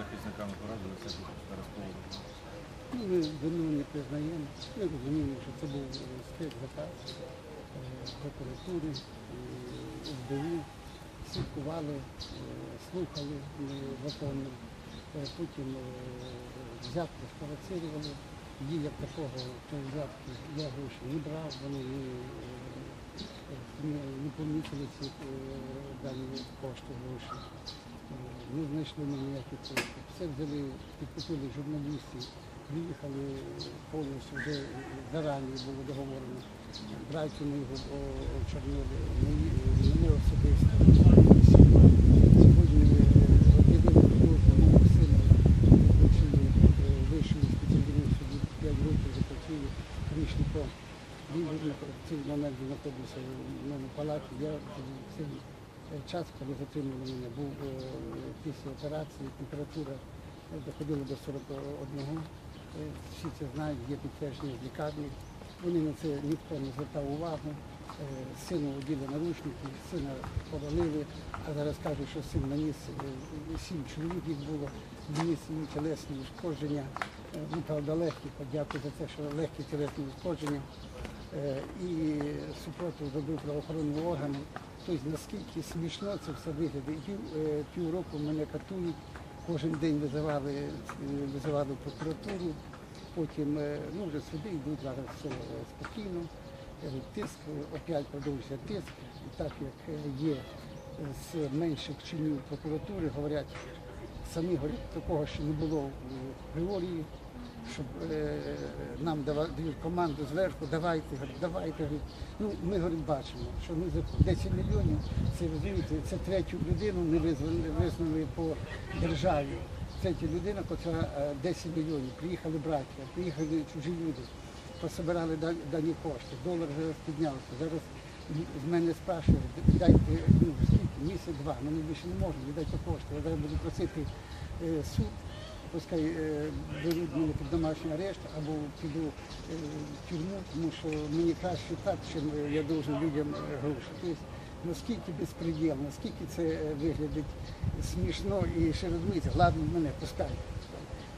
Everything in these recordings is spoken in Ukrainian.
захисниками порадилися тут зараз Ми вину не признаємо. Ми розуміємо, що це був скрит заказ е, прокуратури, е, СБУ. Слідкували, е, слухали законно. Потім е, взятки спровоцирували. Дія такого то взятки я гроші не брав, вони не, е, помітили е, дані кошти гроші. Е, Не знайшли ми ніякі кошти. Все взяли, підкупили журналістів, приїхали повністю вже зарані було договорено. Братю ми його очорнили, мене особисто. Сьогодні об'явили підозру мого сина, 5 років заплатили Крішником. Він в цей момент знаходився в мене палаті. Я в цей час, коли затримали мене, був е, після операції, температура е, доходила до 41. Е, Всі це знають, є підтвердження з лікарні. Вони на це ніхто не звертав увагу. Сину оділи наручники, сина повалили, а зараз кажуть, що син наніс сім чоловік їх було, вніс їм тілесні ушкодження. Ну, правда, легкі, подякую за те, що легкі тілесні ушкодження. Е, І супротив зробив правоохоронні органи. Тобто наскільки смішно це все виглядає. Е, півроку мене катують, кожен день визивали, е, визивали прокуратуру, потім ну, вже суди йдуть зараз все спокійно. Тиск, опять продовжується тиск, так як є з менших чинів прокуратури, говорять, самі говорять, такого ще не було в Приорії, щоб е, нам дава- дають команду зверху, давайте, давайте. Ну, ми говорить, бачимо, що ми за 10 мільйонів, це розумієте, це третю людину не визнали, визнали по державі. Третя людина, яка 10 мільйонів, приїхали браття, приїхали чужі люди, пособирали дані кошти, долар зараз піднявся. Зараз з мене спрашують, дайте ну, скільки, місяць-два, мене більше не можна, віддайте кошти. Я зараз буду просити е, суд, пускай е, беруть мене під домашній арешт або піду е, в тюрму, тому що мені краще так, чим я должен людям е, гроші. Тобто, наскільки безпреділ, наскільки це виглядить смішно і ще розумієте, ладно, мене пускай.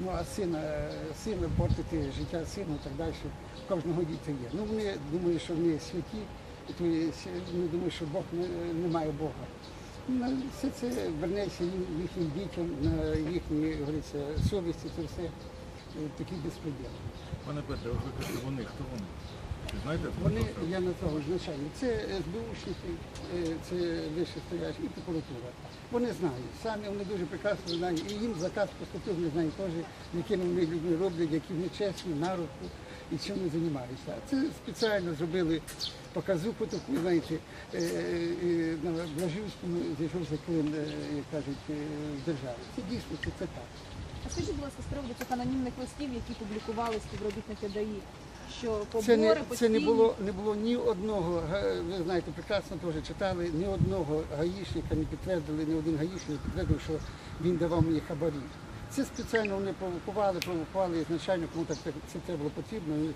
Ну а сина, сина портити життя сину і так далі. Кожного дітя є. Ну вони думають, що вони святі, то є вони думають, що Бог не, немає Бога. Ну, все це вернеться їхнім дітям, на їхній говориться, совісті, це все е, такий безпреділ. Пане Петре, ви кажете, вони, хто вони? Чи знаєте? хто Вони, я назвав звичайно, це СБУшники, е, це вище стоять і прокуратура. Вони знають, самі вони дуже прекрасно знають, і їм заказ поступив, вони знають теж, якими вони людьми роблять, які вони чесні, на руку і чим вони займаються. Це спеціально зробили показуху таку, знаєте, е, е, на Блажівському зійшовся клин, е, як кажуть, е, в державі. Це дійсно це, це так. А скажіть, будь ласка, з приводу цих анонімних листів, які публікували співробітники ДАІ, що Це не, побори це не було не було ні одного, ви знаєте, прекрасно теж читали, ні одного гаїшника не підтвердили, ні один гаїшник не підтвердив, що він давав мені хабарі. Це спеціально вони провокували, провокували ізначально, кому так це це було потрібно, і.